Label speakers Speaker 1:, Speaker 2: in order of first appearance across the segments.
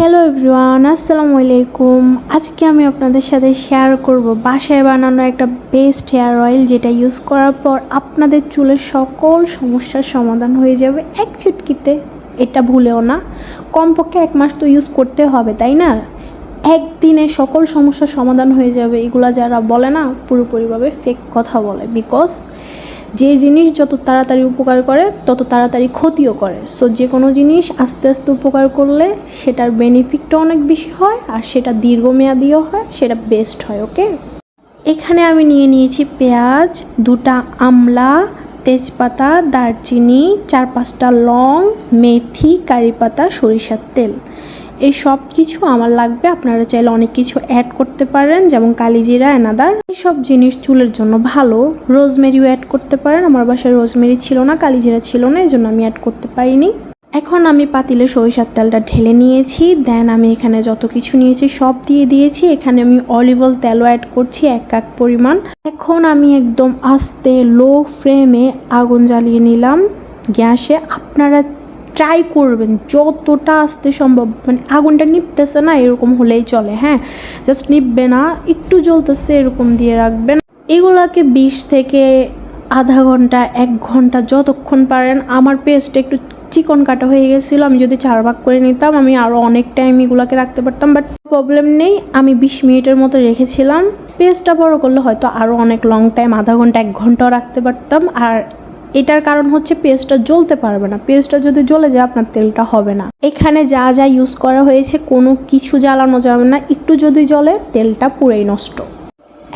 Speaker 1: Hello everyone আসসালামু আলাইকুম। আজকে আমি আপনাদের সাথে শেয়ার করব বাসায় বানানো একটা বেস্ট হেয়ার অয়েল যেটা ইউজ করার পর আপনাদের চুলের সকল সমস্যার সমাধান হয়ে যাবে এক চুটকিতে এটা ভুলেও না, কমপক্ষে এক মাস তো ইউজ করতে হবে, তাই না? একদিনে সকল সমস্যার সমাধান হয়ে যাবে, এগুলা যারা বলে না পুরোপুরিভাবে ফেক কথা বলে বিকজ যে জিনিস যত তাড়াতাড়ি উপকার করে, তত তাড়াতাড়ি ক্ষতিও করে। সো যে কোনো জিনিস আস্তে আস্তে উপকার করলে সেটার বেনিফিটটা অনেক বেশি হয়, আর সেটা দীর্ঘমেয়াদীও হয়, সেটা বেস্ট হয় ওকে এখানে আমি নিয়ে নিয়েছি পেঁয়াজ, দুটা আমলা, তেজপাতা, দারচিনি, চার পাঁচটা লং, মেথি, কারি পাতা, সরিষার তেল। এই সব কিছু আমার লাগবে। আপনারা চাইলে অনেক কিছু অ্যাড করতে পারেন, যেমন কালিজিরা, এনাদার। সব জিনিস চুলের জন্য ভালো। রোজমেরিও অ্যাড করতে পারেন। আমার বাসায় রোজমেরি ছিল না, কালিজিরা ছিল না, এই জন্য আমি অ্যাড করতে পারিনি। এখন আমি পাতিলে সরিষার তেলটা ঢেলে নিয়েছি। দেন আমি এখানে যত কিছু নিয়েছি সব দিয়ে দিয়েছি। এখানে আমি অলিভ অয়েল তেলও অ্যাড করছি, এক কাপ পরিমাণ। এখন আমি একদম আস্তে লো ফ্লেমে আগুন জ্বালিয়ে নিলাম। গ্যাসে আপনারা ট্রাই করবেন, যতটা আসতে সম্ভব। মানে আগুনটা নিপতেছে না, এরকম হলেই চলে হ্যাঁ? জাস্ট নিপবে না, একটু জ্বলতেছে, এরকম দিয়ে রাখবেন। এগুলাকে বিশ থেকে আধা ঘণ্টা, এক ঘণ্টা যতক্ষণ পারেন, আমার পেস্টটা একটু চিকন কাটা হয়ে গেছিল, আমি যদি চার ভাগ করে নিতাম, আমি আরও অনেক টাইম এগুলোকে রাখতে পারতাম বাট প্রবলেম নেই, আমি বিশ মিনিটের মতো রেখেছিলাম। পেস্টটা বড় করলে হয়তো আরও অনেক লং টাইম আধা ঘণ্টা, এক ঘন্টাও রাখতে পারতাম, আর এটার কারণ হচ্ছে পেস্টটা জ্বলতে পারবে না। পেস্টটা যদি জ্বলে যায়, আপনার তেলটা হবে না। এখানে যা যা ইউজ করা হয়েছে, কোনো কিছু জ্বালানো যাবে না। একটু যদি জ্বলে, তেলটা পুরোই নষ্ট।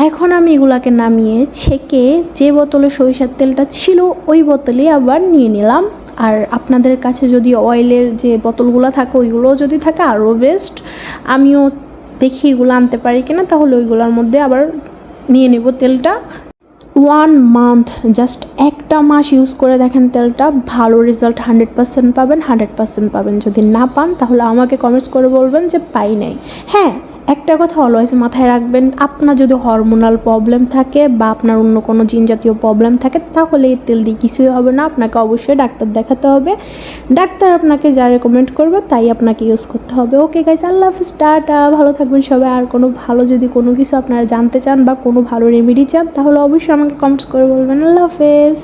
Speaker 1: এখন আমি এগুলাকে নামিয়ে ছেঁকে যে বোতলে সরিষার তেলটা ছিল, ওই বোতলেই আবার নিয়ে নিলাম। আর আপনাদের কাছে যদি অয়েলের যে বোতলগুলো থাকে, ওইগুলোও যদি থাকে, আরও বেস্ট আমিও দেখি এগুলো আনতে পারি কিনা, তাহলে ওইগুলোর মধ্যে আবার নিয়ে নেব তেলটা। ওয়ান মান্থ জাস্ট একটা মাস ইউজ করে দেখেন তেলটা, ভালো রেজাল্ট হান্ড্রেড পার্সেন্ট পাবেন হান্ড্রেড পার্সেন্ট পাবেন। যদি না পান, তাহলে আমাকে কমেন্টস করে বলবেন যে পাই নাই। হ্যাঁ একটা কথা অলওয়েজ মাথায় রাখবেন, আপনার যদি হরমোনাল প্রবলেম থাকে বা আপনার অন্য কোনো জিন জাতীয় প্রবলেম থাকে, তাহলে এই তেল দিয়ে কিছুই হবে না। আপনাকে অবশ্যই ডাক্তার দেখাতে হবে। ডাক্তার আপনাকে যা রেকমেন্ড করবে, তাই আপনাকে ইউজ করতে হবে। ওকে গাইজ আল্লাহ হাফিজ, টাটা। ভালো থাকবেন সবাই। আর কোনো ভালো যদি কোনো কিছু আপনারা জানতে চান বা কোনো ভালো রেমেডি চান, তাহলে অবশ্যই আমাকে কমেন্টস করে বলবেন। আল্লাহ হাফেজ।